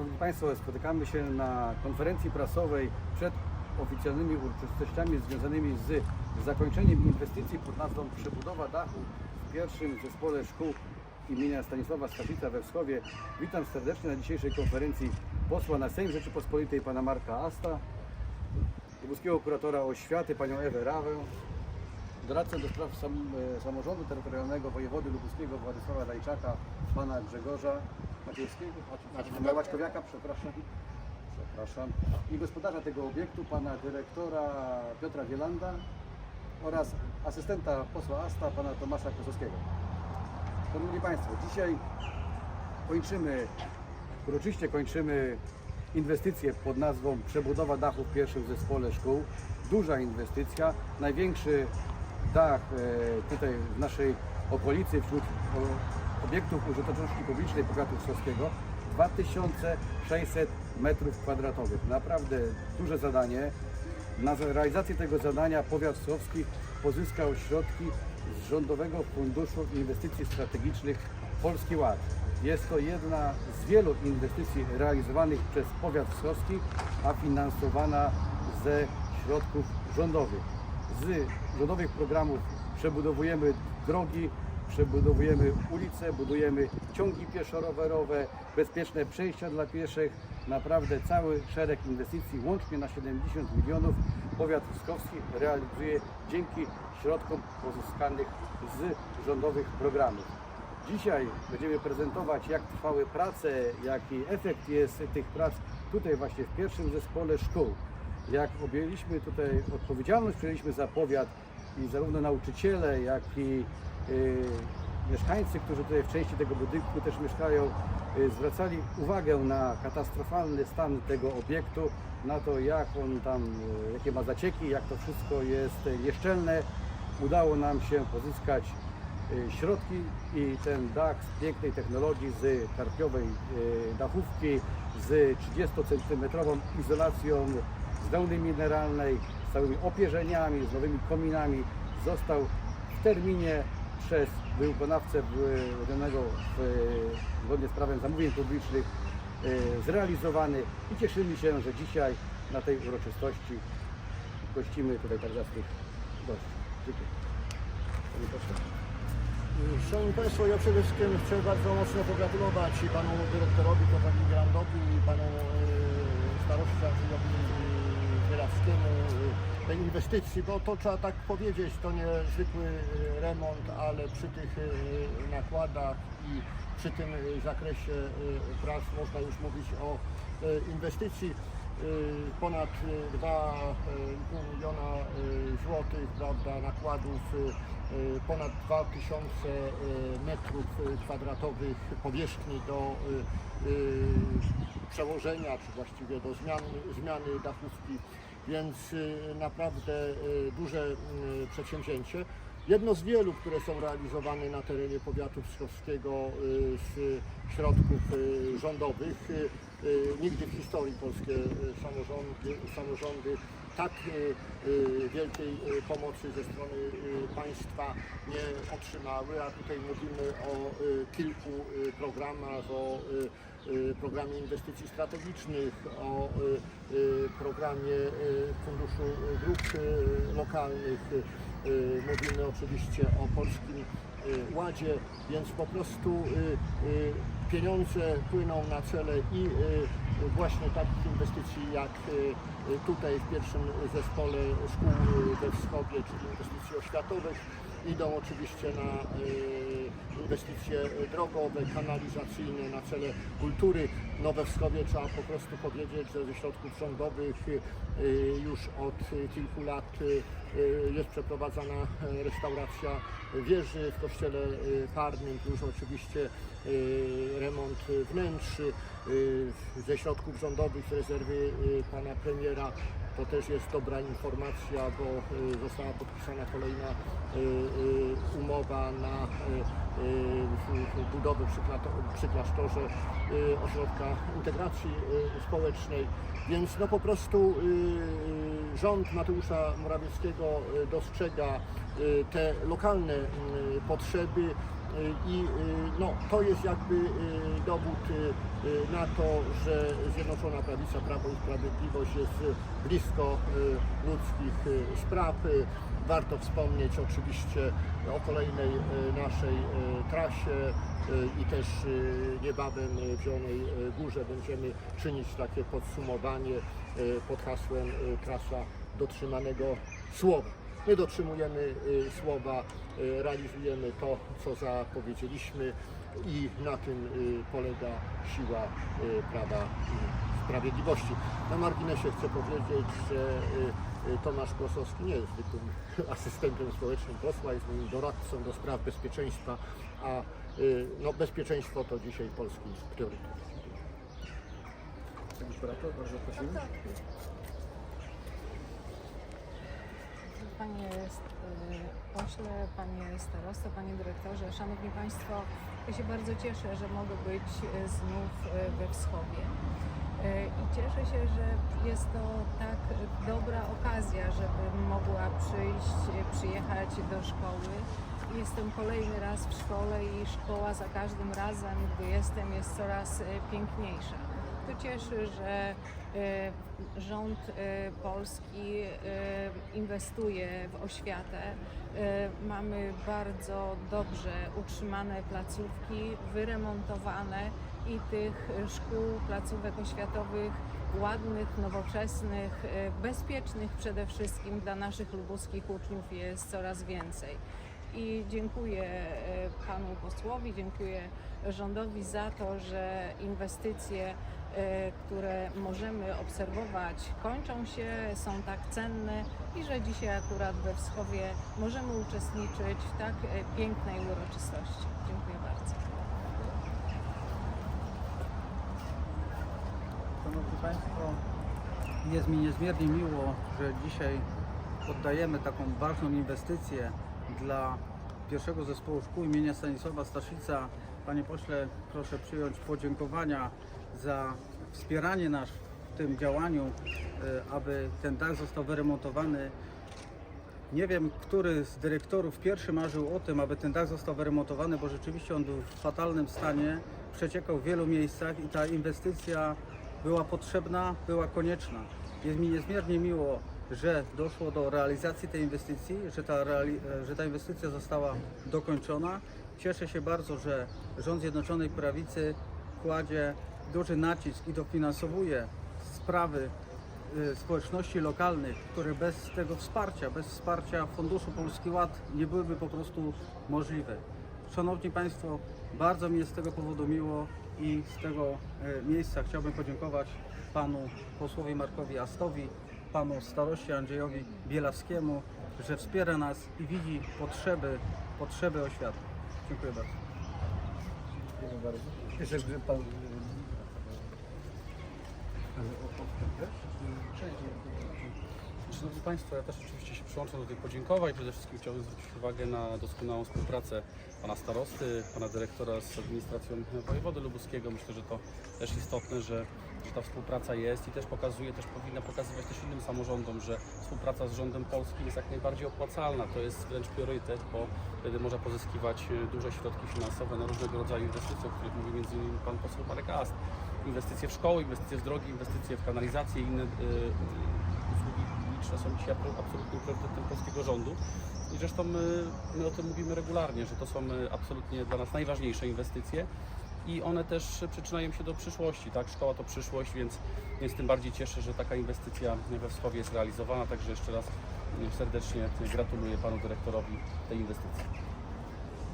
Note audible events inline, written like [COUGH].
Szanowni Państwo, spotykamy się na konferencji prasowej przed oficjalnymi uroczystościami związanymi z zakończeniem inwestycji pod nazwą Przebudowa dachu w pierwszym zespole szkół imienia Stanisława Stasica we Wschowie. Witam serdecznie na dzisiejszej konferencji posła na Sejm Rzeczypospolitej pana Marka Asta, lubuskiego kuratora oświaty panią Ewę Rawę, doradcę do spraw sam, e, samorządu terytorialnego wojewody lubuskiego Władysława Dajczaka, pana Grzegorza Maciejskiego, Maciej, Maćkowiaka, przepraszam, przepraszam, i gospodarza tego obiektu, pana dyrektora Piotra Wielanda oraz asystenta posła Asta, pana Tomasza Kosowskiego. Szanowni Państwo, dzisiaj kończymy, uroczyście kończymy inwestycję pod nazwą Przebudowa dachu w pierwszym zespole szkół. Duża inwestycja, największy e, tutaj w naszej okolicy wśród obiektów użyteczności publicznej powiatu wschodniego 2600 metrów kwadratowych. Naprawdę duże zadanie. Na realizację tego zadania powiat wschodni pozyskał środki z Rządowego Funduszu Inwestycji Strategicznych Polski Ład. Jest to jedna z wielu inwestycji realizowanych przez powiat wschodni, a finansowana ze środków rządowych. Z rządowych programów przebudowujemy drogi, przebudowujemy ulice, budujemy ciągi pieszo-rowerowe, bezpieczne przejścia dla pieszych. Naprawdę cały szereg inwestycji, łącznie na 70 milionów, powiat wskowski realizuje dzięki środkom pozyskanych z rządowych programów. Dzisiaj będziemy prezentować, jak trwały prace, jaki efekt jest tych prac tutaj właśnie w pierwszym zespole szkół. Jak objęliśmy tutaj odpowiedzialność, przyjęliśmy za powiat i zarówno nauczyciele, jak i y, mieszkańcy, którzy tutaj w części tego budynku też mieszkają, y, zwracali uwagę na katastrofalny stan tego obiektu, na to jak on tam, y, jakie ma zacieki, jak to wszystko jest nieszczelne. Udało nam się pozyskać y, środki i ten dach z pięknej technologii, z karpiowej y, dachówki, z 30 cm izolacją z wełny mineralnej, z całymi opierzeniami, z nowymi kominami został w terminie przez wykonawcę wydanego w, zgodnie z prawem zamówień publicznych y, zrealizowany i cieszymy się, że dzisiaj na tej uroczystości gościmy tutaj zacnych gości. Dziękuję. Panie pośle. Szanowni Państwo, ja przede wszystkim chcę bardzo mocno pogratulować panu dyrektorowi Piotrowi Grandowi i panu e, staroście Andrzejowi Wierawskiemu e, tej inwestycji, bo to trzeba tak powiedzieć, to nie zwykły e, remont, ale przy tych e, nakładach i przy tym zakresie prac można już mówić o inwestycji. y, ponad y, 2,5 miliona y, złotych, prawda, nakładów, y, y, ponad 2000 y, metrów y, kwadratowych powierzchni do y, y, przełożenia, czy właściwie do zmiany, zmiany dachówki, więc y, naprawdę y, duże y, przedsięwzięcie. Jedno z wielu, które są realizowane na terenie powiatu wschodniego y, z środków y, rządowych. Y, Nigdy w historii polskie samorządy, samorządy tak wielkiej pomocy ze strony państwa nie otrzymały, a tutaj mówimy o kilku programach, o programie inwestycji strategicznych, o programie Funduszu Dróg Lokalnych. Y, Mówimy oczywiście o polskim y, ładzie, więc po prostu y, pieniądze płyną na cele i właśnie takich inwestycji jak tutaj w pierwszym zespole szkół we Wschowie, czyli inwestycji oświatowych, idą oczywiście na y, inwestycje drogowe, kanalizacyjne, na cele kultury. Nowe Wschowie trzeba po prostu powiedzieć, że ze środków rządowych y, już od kilku lat y, jest przeprowadzana restauracja wieży w kościele parnym, plus oczywiście remont wnętrz y, ze środków rządowych, z rezerwy pana premiera. To też jest dobra informacja, bo y, została podpisana kolejna y, y, umowa na budowę przy, klasztorze ośrodka integracji społecznej. Więc no po prostu rząd Mateusza Morawieckiego dostrzega te lokalne potrzeby I y, no, to jest jakby y, dowód y, na to, że Zjednoczona Prawica, Prawo i Sprawiedliwość jest blisko ludzkich spraw. Warto wspomnieć oczywiście o kolejnej naszej trasie i też niebawem w Zielonej Górze będziemy czynić takie podsumowanie pod hasłem trasa dotrzymanego słowa. My dotrzymujemy y, słowa, y, realizujemy to, co zapowiedzieliśmy i na tym y, polega siła prawa i sprawiedliwości. Na marginesie chcę powiedzieć, że Tomasz Kłosowski nie jest zwykłym [LAUGHS] asystentem społecznym posła, jest moim doradcą do spraw bezpieczeństwa, a no, bezpieczeństwo to dzisiaj polski priorytet. Bardzo prosimy. Panie e, pośle, panie starosto, panie dyrektorze, szanowni państwo, ja się bardzo cieszę, że mogę być e, znów e, we Wschowie. E, I cieszę się, że jest to tak dobra okazja, żebym mogła przyjść, przyjechać do szkoły. Jestem kolejny raz w szkole i szkoła za każdym razem, gdy jestem, jest coraz piękniejsza. To cieszy, że e, rząd e, polski e, inwestuje w oświatę. Mamy bardzo dobrze utrzymane placówki, wyremontowane i tych szkół, placówek oświatowych ładnych, nowoczesnych, bezpiecznych przede wszystkim dla naszych lubuskich uczniów jest coraz więcej. I dziękuję e, panu posłowi, dziękuję rządowi za to, że inwestycje, e, które możemy obserwować, kończą się, są tak cenne i że dzisiaj akurat we Wschowie możemy uczestniczyć w tak e, pięknej uroczystości. Dziękuję bardzo. Szanowni Państwo, jest mi niezmiernie miło, że dzisiaj oddajemy taką ważną inwestycję dla pierwszego zespołu szkół imienia Stanisława Staszica. Panie pośle, proszę przyjąć podziękowania za wspieranie nas w tym działaniu, e, aby ten dach został wyremontowany. Nie wiem, który z dyrektorów pierwszy marzył o tym, aby ten dach został wyremontowany, bo rzeczywiście on był w fatalnym stanie, przeciekał w wielu miejscach i ta inwestycja była potrzebna, była konieczna. Jest mi niezmiernie miło, że doszło do realizacji tej inwestycji, że ta, e, że ta inwestycja została dokończona. Cieszę się bardzo, że rząd Zjednoczonej Prawicy kładzie duży nacisk i dofinansowuje sprawy y, społeczności lokalnych, które bez tego wsparcia, bez wsparcia Funduszu Polski Ład nie byłyby po prostu możliwe. Szanowni Państwo, bardzo mi jest z tego powodu miło i z tego e, miejsca chciałbym podziękować panu posłowi Markowi Astowi, panu staroście Andrzejowi Bielawskiemu, że wspiera nas i widzi potrzeby, potrzeby oświaty. Dziękuję bardzo. Dziękuję bardzo. Jeszcze gdy pan... Szanowni Państwo, ja też oczywiście się przyłączam do tych podziękowań. Przede wszystkim chciałbym zwrócić uwagę na doskonałą współpracę Pana Starosty, Pana Dyrektora z administracją wojewody lubuskiego. Myślę, że to też istotne, że, że ta współpraca jest i też pokazuje, też powinna pokazywać też innym samorządom, że współpraca z rządem polskim jest jak najbardziej opłacalna. To jest wręcz priorytet, bo wtedy można pozyskiwać e, duże środki finansowe na różnego rodzaju inwestycje, o których między innymi Pan poseł Marek Ast. Inwestycje w szkoły, inwestycje w drogi, inwestycje w kanalizację i inne e, usługi publiczne są dzisiaj abso- absolutnym priorytetem polskiego rządu. I zresztą my, my o tym mówimy regularnie, że to są e, absolutnie dla nas najważniejsze inwestycje i one też przyczyniają się do przyszłości. Tak? Szkoła to przyszłość, więc, więc tym bardziej cieszę, że taka inwestycja we Wschowie jest realizowana. Także jeszcze raz serdecznie gratuluję panu dyrektorowi tej inwestycji.